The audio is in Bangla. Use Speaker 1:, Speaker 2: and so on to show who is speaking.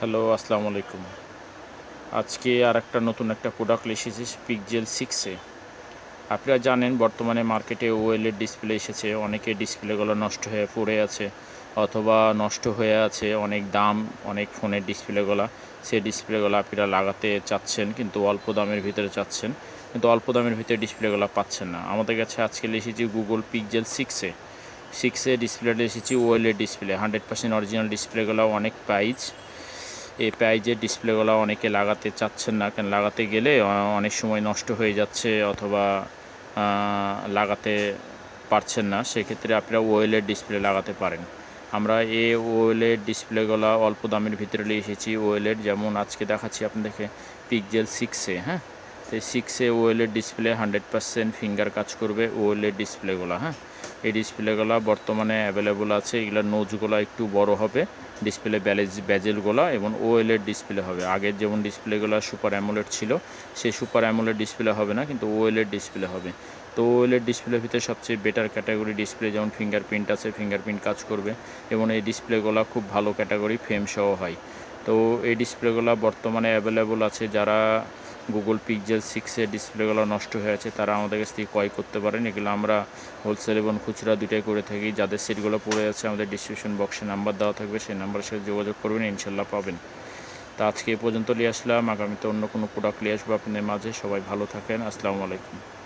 Speaker 1: হ্যালো আসসালামু আলাইকুম। আজকে আর একটা নতুন একটা প্রোডাক্ট এসেছে পিকজেল সিক্সে আপনারা জানেন, বর্তমানে মার্কেটে ওয়েলের ডিসপ্লে এসেছে, অনেকে ডিসপ্লেগুলো নষ্ট হয়ে পড়ে আছে, অথবা নষ্ট হয়ে আছে, অনেক দাম, অনেক ফোনের ডিসপ্লেগুলো সেই ডিসপ্লেগুলো আপনারা লাগাতে চাচ্ছেন, কিন্তু অল্প দামের ভিতরে চাচ্ছেন, কিন্তু অল্প দামের ভিতরে ডিসপ্লেগুলো পাচ্ছেন না। আমাদের কাছে আজকে এসেছি গুগল পিকজেল সিক্সে সিক্সে ডিসপ্লেটা এসেছি ওয়েলের ডিসপ্লে হান্ড্রেড পার্সেন্ট অরিজিনাল ডিসপ্লেগুলো অনেক প্রাইস এই প্রাইজের ডিসপ্লেগুলো অনেকে লাগাতে চাচ্ছেন না, কেন লাগাতে গেলে অনেক সময় নষ্ট হয়ে যাচ্ছে অথবা লাগাতে পারছেন না, সেক্ষেত্রে আপনারা ওয়েলের ডিসপ্লে লাগাতে পারেন। আমরা এ ওয়েলের ডিসপ্লেগুলো অল্প দামের ভিতরে নিয়ে এসেছি। ওয়েলের যেমন আজকে দেখাচ্ছি আপনাদেরকে পিকজেল সিক্সে হ্যাঁ? সেই সিক্সে ওয়েলের ডিসপ্লে হান্ড্রেড পার্সেন্ট ফিঙ্গার কাজ করবে ওয়েলের ডিসপ্লেগুলো হ্যাঁ? এই ডিসপ্লেগুলো বর্তমানে অ্যাভেলেবল আছে এগুলোর নোজগুলো একটু বড় হবে ডিসপ্লে ব্যালেজ ব্যাজেলগুলো এবং ওএলএর ডিসপ্লে হবে। আগের যেমন ডিসপ্লেগুলো সুপার অ্যামোলেড ছিল, সেই সুপার অ্যামোলেড ডিসপ্লে হবে না, কিন্তু ওএলএর ডিসপ্লে হবে। তো ওএলএর ডিসপ্লের ভিতরে সবচেয়ে বেটার ক্যাটাগরি ডিসপ্লে যেমন ফিঙ্গারপ্রিন্ট আছে ফিঙ্গারপ্রিন্ট কাজ করবে এবং এই ডিসপ্লেগুলো খুব ভালো ক্যাটাগরি ফ্রেম সহ হয়। তো এই ডিসপ্লেগুলো বর্তমানে অ্যাভেলেবল আছে যারা গুগল পিকজেল সিক্সের ডিসপ্লেগুলো নষ্ট হয়ে আছে, তারা আমাদের কাছ থেকে ক্রয় করতে পারেন। এগুলো আমরা হোলসেল এবং খুচরা দুটাই করে থাকি। যাদের সিটগুলো পড়ে আছে, আমাদের ডিসক্রিপশন বক্সে নাম্বার দেওয়া থাকবে, সেই নাম্বারের সাথে যোগাযোগ করবেন, ইনশাল্লাহ পাবেন। তা আজকে এ পর্যন্ত নিয়ে আসলাম। আগামীতে অন্য কোনো প্রোডাক্ট নিয়ে আসব আপনাদের মাঝে। সবাই ভালো থাকেন। আসসালামু আলাইকুম।